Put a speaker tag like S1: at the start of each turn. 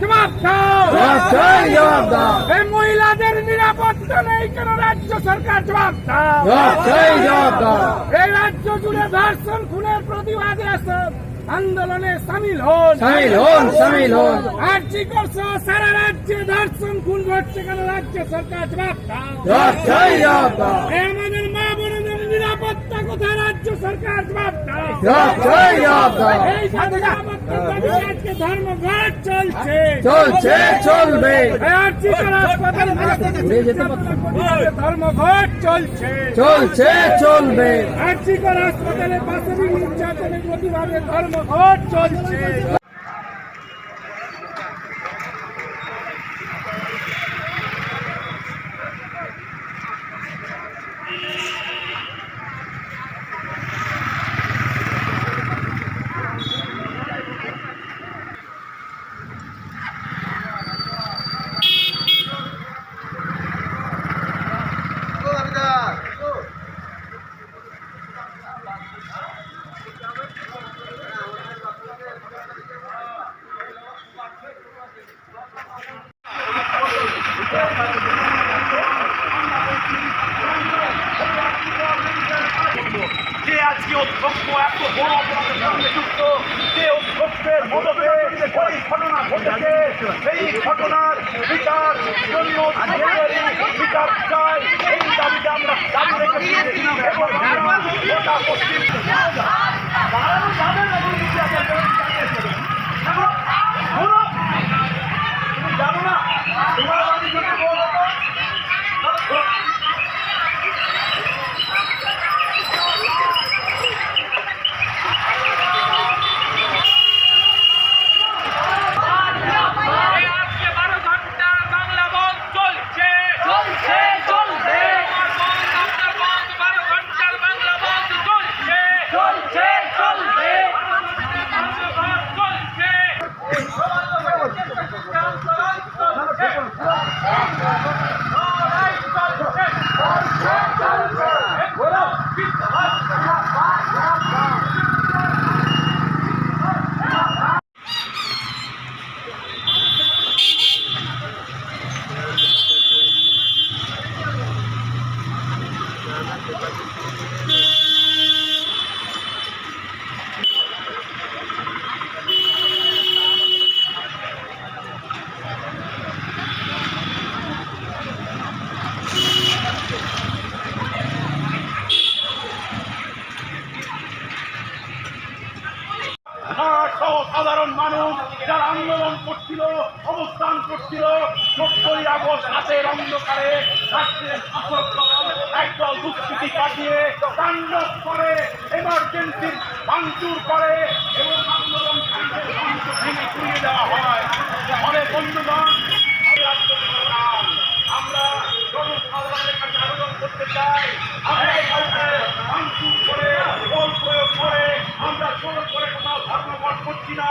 S1: জবাব দাও। জবাব দাও এই মহিলাদের নিরাপত্তা নেই কেন রাজ্য সরকার? জবাব দাও। জবাব দাও এই রাজ্য জুড়ে ধর্ষণ খুনের প্রতিবাদে আসেন আন্দোলনে সামিল হন। সামিল হন সামিল হন। আর্জি করছ সারা রাজ্যে ধর্ষণ খুন ঘটছে কেন রাজ্য সরকার? জবাব দাও। জবাব দাও নিরাপত্তা কোথায় রাজ্য সরকার জবাব ধর্মঘট চলছে চলছে চলবে হাসপাতাল ধর্মঘট চলছে চলছে চলবে আর্জিকর হাসপাতালের পাশে নির্যাতনের প্রতিবাদে ধর্মঘট চলছে
S2: যে আজকে অধ্যক্ষ এত বড় অপরাধের সঙ্গে যুক্ত, যে অধ্যক্ষের মদতে ঘটনার বিচার জন্য বিচার চাই পশ্চিম যারা আন্দোলন করছিল, অবস্থান করছিল, সত্তরই আগস্ট হাতের অন্ধকারে একদল দুষ্কৃতি কাটিয়ে তাণ্ডব করে এমার্জেন্সির ভাঙচুর করে এবং আন্দোলন ভেঙে দেওয়া হয়। ফলে বন্ধুগণ আমরা জনসাধারণের কাছে আবেদন করতে চাই, আমরা করে প্রয়োগ করে, আমরা সড়ক করে কোথাও ধর্মঘট করছি না।